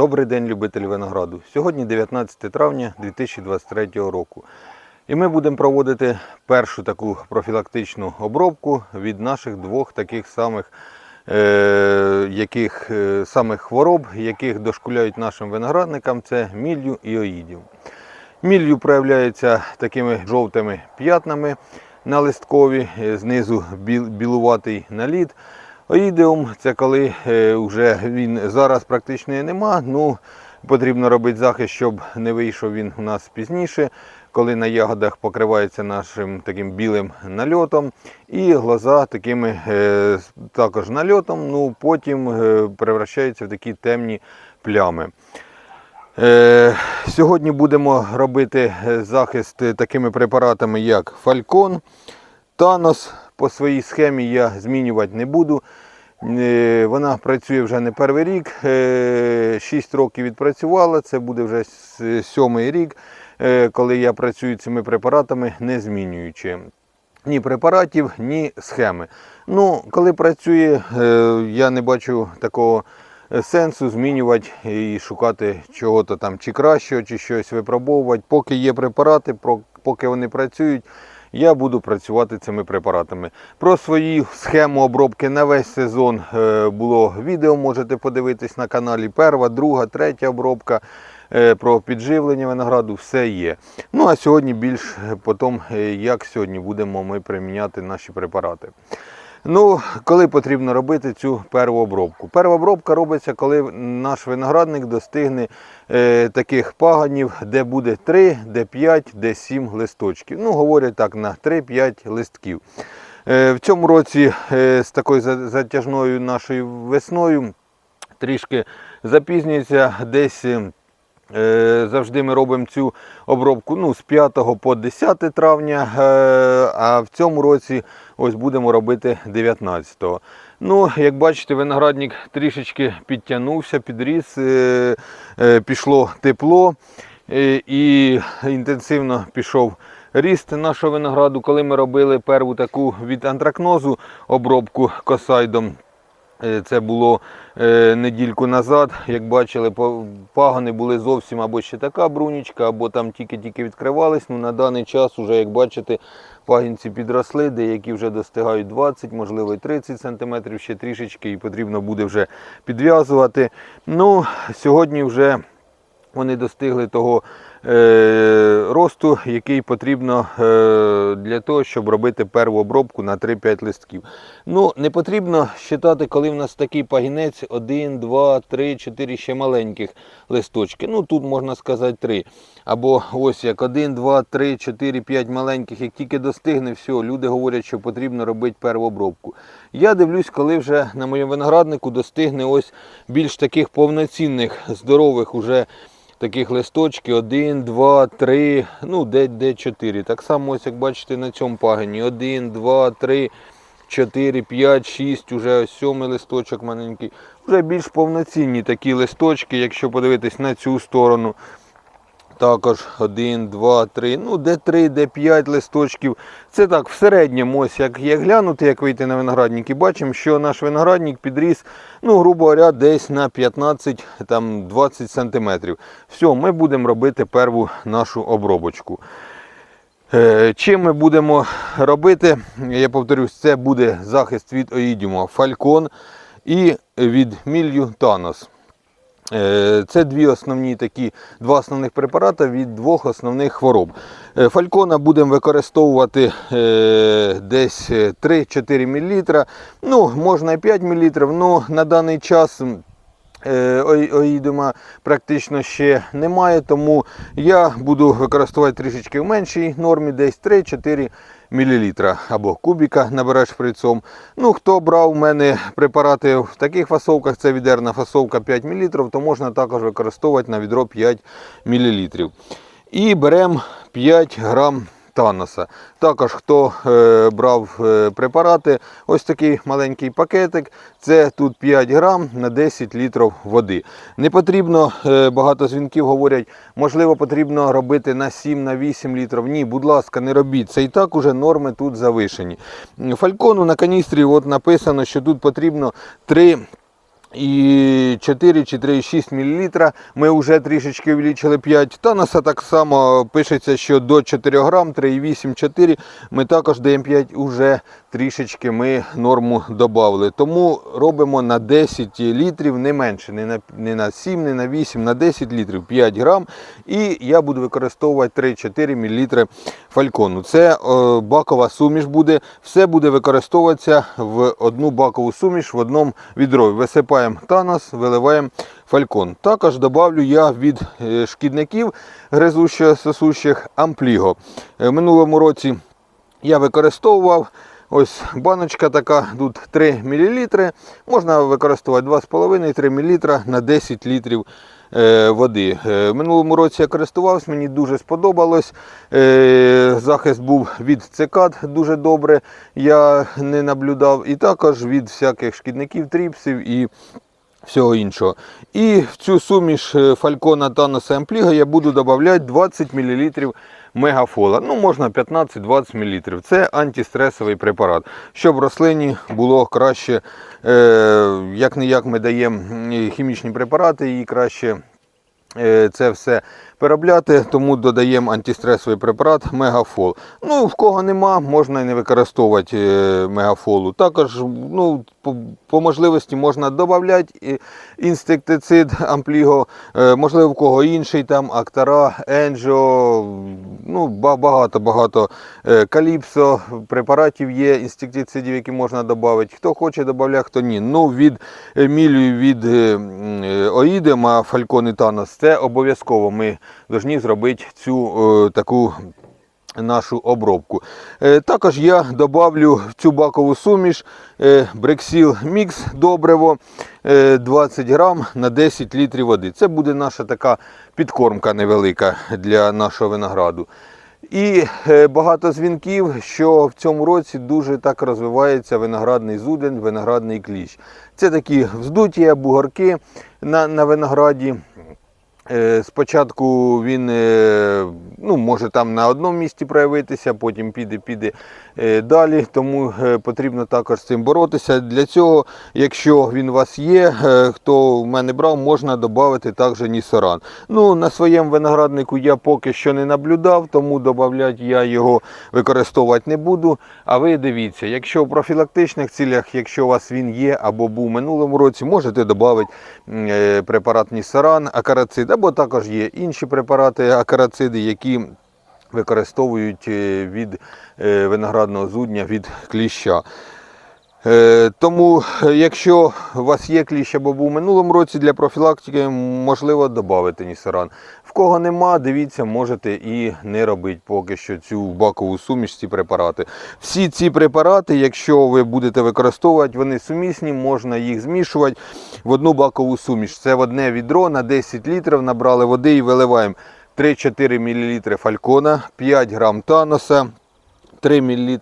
Добрий день, любителі винограду. Сьогодні 19 травня 2023 року. І ми будемо проводити першу таку профілактичну обробку від наших двох таких самих, е, яких, е, самих хвороб, яких дошкуляють нашим виноградникам, це міллю і оїдів. Міллю проявляється такими жовтими п'ятнами на листкові, е, знизу біл- білуватий наліт. Оїдеум це коли е, вже він зараз практично нема. Ну, потрібно робити захист, щоб не вийшов він у нас пізніше, коли на ягодах покривається нашим таким білим нальотом, і глаза такими е, також нальотом, ну потім е, превращаються в такі темні плями. Сьогодні будемо робити захист такими препаратами, як Фалькон, Танос. По своїй схемі я змінювати не буду. Е, Вона працює вже не перший рік. 6 років відпрацювала. Це буде вже сьомий рік, е, коли я працюю цими препаратами, не змінюючи ні препаратів, ні схеми. Ну, коли працює, е, я не бачу такого е, сенсу змінювати і шукати чого-то там чи кращого, чи щось випробовувати. Поки є препарати, поки вони працюють, я буду працювати цими препаратами. Про свою схему обробки на весь сезон е, було відео, можете подивитись на каналі. Перша, друга, третя обробка. е, Про підживлення винограду все є. Ну а сьогодні більш е, як сьогодні будемо ми приміняти наші препарати. Ну, коли потрібно робити цю перву обробку? Перша обробка робиться, коли наш виноградник достигне е, таких паганів, де буде 3, де 5, де 7 листочків. Ну, говорять так, на 3-5 листків. Е, в цьому році е, з такою затяжною нашою весною трішки запізнюється десь. Е, Завжди ми робимо цю обробку ну, з 5 по 10 травня, е, а в цьому році ось будемо робити 19. Ну, як бачите, виноградник трішечки підтягнувся, підріс, е, пішло тепло і інтенсивно пішов ріст нашого винограду. Коли ми робили перву таку від антракнозу обробку косайдом. Е, Це було е, недільку назад. Як бачили, пагони були зовсім або ще така брунічка, або там тільки-тільки відкривались. Ну, на даний час, уже, як бачите, пагінці підросли, деякі вже достигають 20, можливо і 30 см, ще трішечки, і потрібно буде вже підв'язувати. Ну, сьогодні вже вони достигли того росту, який потрібно е, для того, щоб робити перву обробку на 3-5 листків. Ну, не потрібно вважати, коли в нас такий пагінець 1, 2, 3, 4 ще маленьких листочки. Ну, тут можна сказати 3. Або ось як 1, 2, 3, 4, 5 маленьких, як тільки достигне, все, люди говорять, що потрібно робити перву обробку. Я дивлюсь, коли вже на моєму винограднику достигне ось більш таких повноцінних, здорових уже таких листочки 1, 2, 3, ну де, де 4. Так само, ось як бачите на цьому пагоні. 1, 2, 3, 4, 5, 6, уже сьомий листочок маленький. Вже більш повноцінні такі листочки, якщо подивитись на цю сторону. Також 1, 2, 3, ну де 3, де 5 листочків. Це так, в середньому, ось як, як глянути, як вийти на виноградник, і бачимо, що наш виноградник підріс, ну, грубо говоря, десь на 15-20 см. Все, ми будемо робити перву нашу обробочку. Е, Чим ми будемо робити? Я повторюсь, це буде захист від оїдіума фалькон і від мілью танос. Е, Це дві основні такі, два основних препарати від двох основних хвороб. Е, Фалькона будемо використовувати е, десь 3-4 мл. Ну, можна і 5 мл, але на даний час е, практично ще немає, тому я буду використовувати трішечки в меншій нормі, десь 3-4 мл або кубіка набереш шприцом. Ну, хто брав у мене препарати в таких фасовках, це відерна фасовка 5 мл, то можна також використовувати на відро 5 мл. І беремо 5 грам Таноса. Також хто е, брав е, препарати, ось такий маленький пакетик. Це тут 5 грам на 10 літрів води. Не потрібно, е, багато дзвінків говорять, можливо, потрібно робити на 7 на 8 літрів. Ні, будь ласка, не робіть. Це і так уже норми тут завишені. Фалькону на каністрі от написано, що тут потрібно 3 і 4 чи 3,6 мл. Ми вже трішечки увеличили 5. Таноса так само пишеться, що до 4 грам, 3,8, 4. Ми також даємо 5, уже трішечки ми норму додали. Тому робимо на 10 літрів, не менше, не на, не на 7, не на 8, на 10 літрів 5 грам. І я буду використовувати 3-4 мл фалькону. Це е, бакова суміш буде. Все буде використовуватися в одну бакову суміш в одному відро. Висипаємо танос, виливаємо фалькон. Також додавлю я від е, шкідників гризущих сосущих ампліго. Е, В минулому році я використовував. Ось баночка така, тут 3 мл. Можна використовувати 2,5-3 мл на 10 літрів води. Е, В минулому році я користувався, мені дуже сподобалось. Е, Захист був від цикад дуже добре, я не наблюдав. І також від всяких шкідників, тріпсів і всього іншого. І в цю суміш е, фалькона Таноса Ампліга я буду додавати 20 мл мегафола. Ну, можна 15-20 мл. Це антистресовий препарат, щоб рослині було краще, е, як не як ми даємо хімічні препарати, її краще е, це все переробляти, тому додаємо антистресовий препарат Мегафол. Ну, в кого нема, можна і не використовувати е, мегафолу. Також ну, по, по можливості можна додати інсектицид ампліго, Е, можливо, в кого інший там Актара, Енджо, ну, багато-багато е, каліпсо препаратів є, інсектицидів, які можна додати. Хто хоче, додає, хто ні. Ну, від емілію, від е, е, оїдема фалькон і танос, це обов'язково ми повинні зробити цю е, таку нашу обробку. Е, Також я добавлю в цю бакову суміш е, Брексіл Мікс добриво е, 20 грам на 10 літрів води. Це буде наша така підкормка невелика для нашого винограду. І багато дзвінків, що в цьому році дуже так розвивається виноградний зуден, виноградний кліщ. Це такі вздуті бугорки на, на винограді. Е, Спочатку він е, ну, може там на одному місці проявитися, потім піде, піде е, далі, тому потрібно також з цим боротися. Для цього, якщо він у вас є, хто в мене брав, можна додати також нісоран. Ну, на своєму винограднику я поки що не наблюдав, тому додати я його використовувати не буду. А ви дивіться, якщо в профілактичних цілях, якщо у вас він є або був минулому році, можете додати препарат нісоран, акарацид, або також є інші препарати акарациди, які використовують е, від е, виноградного зудня, від кліща. Е, Тому, е, якщо у вас є кліщ або був у минулому році для профілактики, можливо додати нісоран. В кого нема, дивіться, можете і не робити поки що цю бакову суміш, ці препарати. Всі ці препарати, якщо ви будете використовувати, вони сумісні, можна їх змішувати в одну бакову суміш. Це в одне відро на 10 літрів набрали води і виливаємо 3-4 мл фалькона, 5 грам таноса. 3 мл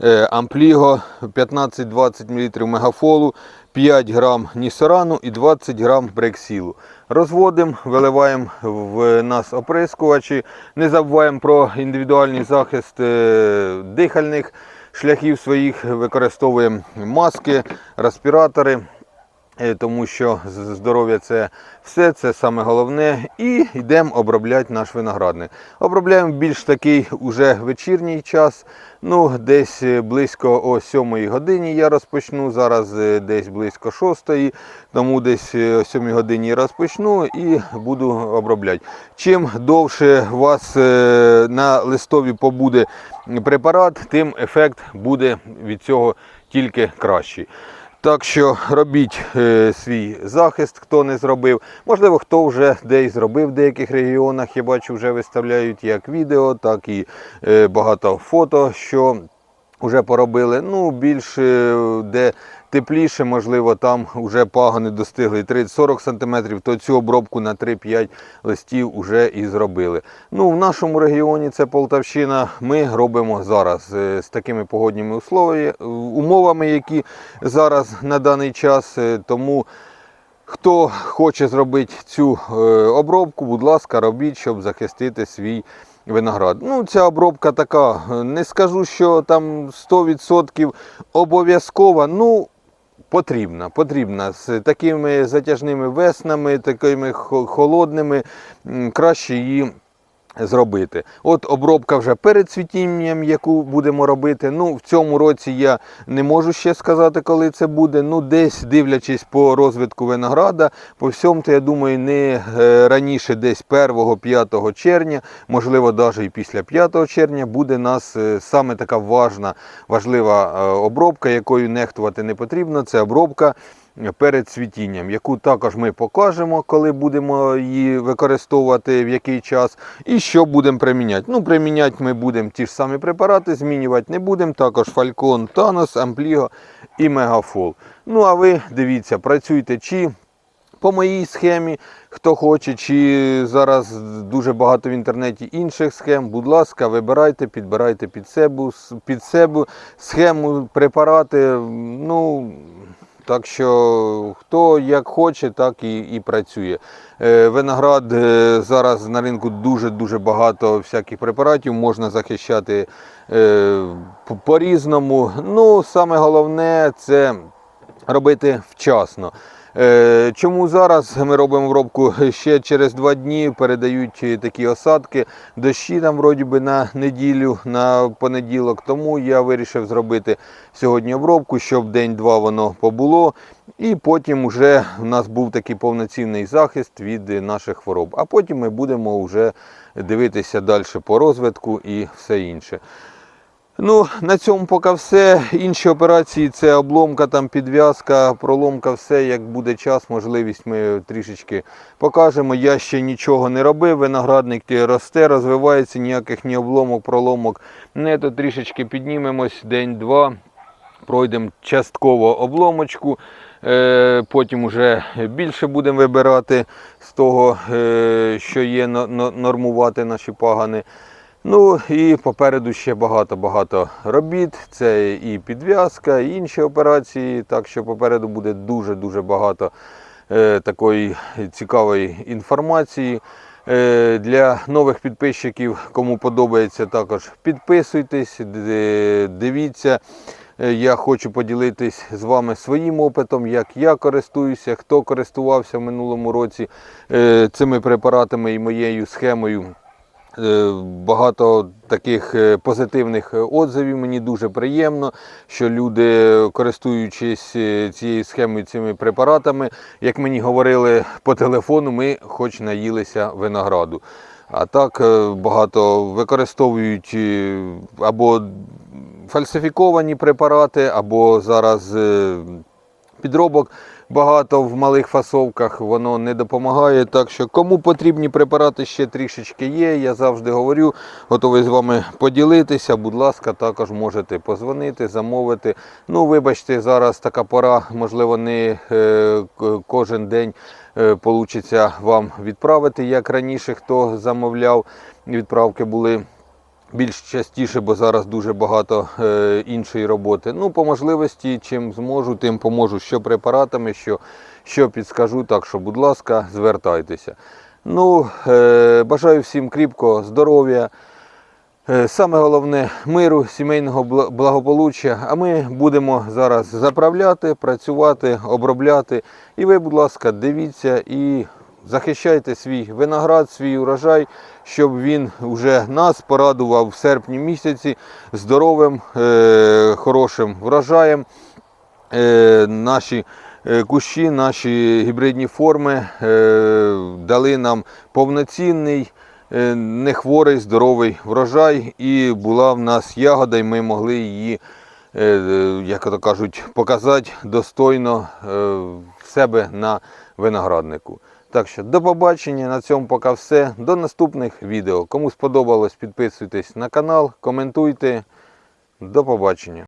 е, ампліго, 15-20 мл мегафолу, 5 грам нісорану і 20 грам брексілу. Розводимо, виливаємо в нас оприскувачі. Не забуваємо про індивідуальний захист е, дихальних шляхів своїх, використовуємо маски, респіратори. Е, тому що здоров'я це все, це саме головне. І йдемо обробляти наш виноградник. Обробляємо більш такий уже вечірній час. Ну, десь е, близько о 7 годині я розпочну. Зараз е, десь близько 6, тому десь о 7 годині розпочну і буду обробляти. Чим довше у вас на листові побуде препарат, тим ефект буде від цього тільки кращий. Так що робіть е, свій захист, хто не зробив. Можливо, хто вже десь зробив в деяких регіонах. Я бачу, вже виставляють як відео, так і е, багато фото, що вже поробили. Ну, більш е, де тепліше, можливо, там вже пагони достигли 30-40 см, то цю обробку на 3-5 листів вже і зробили. Ну, в нашому регіоні це Полтавщина. Ми робимо зараз е, з такими погодніми умовами, які зараз на даний час. Е, Тому хто хоче зробити цю е, обробку, будь ласка, робіть, щоб захистити свій виноград. Ну, ця обробка така, не скажу, що там 100% обов'язкова. Ну, потрібна. Потрібна з такими затяжними веснами, такими хо- холодними, краще її зробити. От обробка вже перед цвітінням, яку будемо робити. Ну, в цьому році я не можу ще сказати, коли це буде. Ну, десь дивлячись по розвитку винограда, по всьому, то я думаю, не е, раніше, десь 1-5 червня, можливо, навіть і після 5 червня, буде нас е, саме така важна, важлива е, обробка, якою нехтувати не потрібно. Це обробка перед цвітінням, яку також ми покажемо, коли будемо її використовувати, в який час, і що будемо приміняти. Ну, приміняти ми будемо ті ж самі препарати, змінювати не будемо. Також Falcon, Thanos, Ampligo і Megaфол. Ну, а ви дивіться, працюйте чи по моїй схемі, хто хоче, чи зараз дуже багато в інтернеті інших схем. Будь ласка, вибирайте, підбирайте під себе, під себе схему, препарати. Ну, так що хто як хоче, так і, і працює. Е, Виноград е, зараз на ринку дуже-дуже багато всяких препаратів, можна захищати е, по- по-різному. Ну, саме головне це робити вчасно. Е, Чому зараз ми робимо обробку ще через два дні, передають е, такі осадки, дощі там вроді би на неділю, на понеділок. Тому я вирішив зробити сьогодні обробку, щоб день-два воно побуло. І потім вже в нас був такий повноцінний захист від е, наших хвороб. А потім ми будемо вже дивитися далі по розвитку і все інше. Ну, на цьому поки все. Інші операції це обломка, там підв'язка, проломка, все. Як буде час, можливість, ми трішечки покажемо. Я ще нічого не робив. Виноградник росте, розвивається, ніяких ні обломок, проломок. Не то трішечки піднімемось день-два, пройдемо частково обломочку. Е, Потім вже більше будемо вибирати з того, е, що є, но- но- нормувати наші пагани. Ну і попереду ще багато-багато робіт. Це і підв'язка, і інші операції. Так що попереду буде дуже-дуже багато е, такої цікавої інформації. Е, для нових підписчиків, кому подобається, також підписуйтесь, дивіться. Е, Я хочу поділитись з вами своїм опитом, як я користуюся, хто користувався в минулому році е, цими препаратами і моєю схемою. Е, Багато таких е, позитивних отзивів. Мені дуже приємно, що люди, користуючись е, цією схемою, цими препаратами, як мені говорили по телефону, ми хоч наїлися винограду. А так е, багато використовують е, або фальсифіковані препарати, або зараз е, підробок багато в малих фасовках, воно не допомагає. Так що кому потрібні препарати ще трішечки є, я завжди говорю, готовий з вами поділитися. Будь ласка, також можете позвонити, замовити. Ну, вибачте, зараз така пора, можливо, не е, кожен день вийде вам відправити, як раніше, хто замовляв. Відправки були більш частіше, бо зараз дуже багато е, іншої роботи. Ну, по можливості, чим зможу, тим поможу, що препаратами, що, що підскажу. Так що, будь ласка, звертайтеся. Ну, е, бажаю всім кріпкого здоров'я. Е, Саме головне миру, сімейного благополуччя. А ми будемо зараз заправляти, працювати, обробляти. І ви, будь ласка, дивіться і захищайте свій виноград, свій урожай, щоб він вже нас порадував в серпні місяці здоровим, е, хорошим врожаєм. Е, Наші е, кущі, наші гібридні форми е, дали нам повноцінний, е, нехворий, здоровий врожай, і була в нас ягода, і ми могли її, як то кажуть, показати достойно себе на винограднику. Так що до побачення, на цьому поки все. До наступних відео. Кому сподобалось, підписуйтесь на канал, коментуйте. До побачення.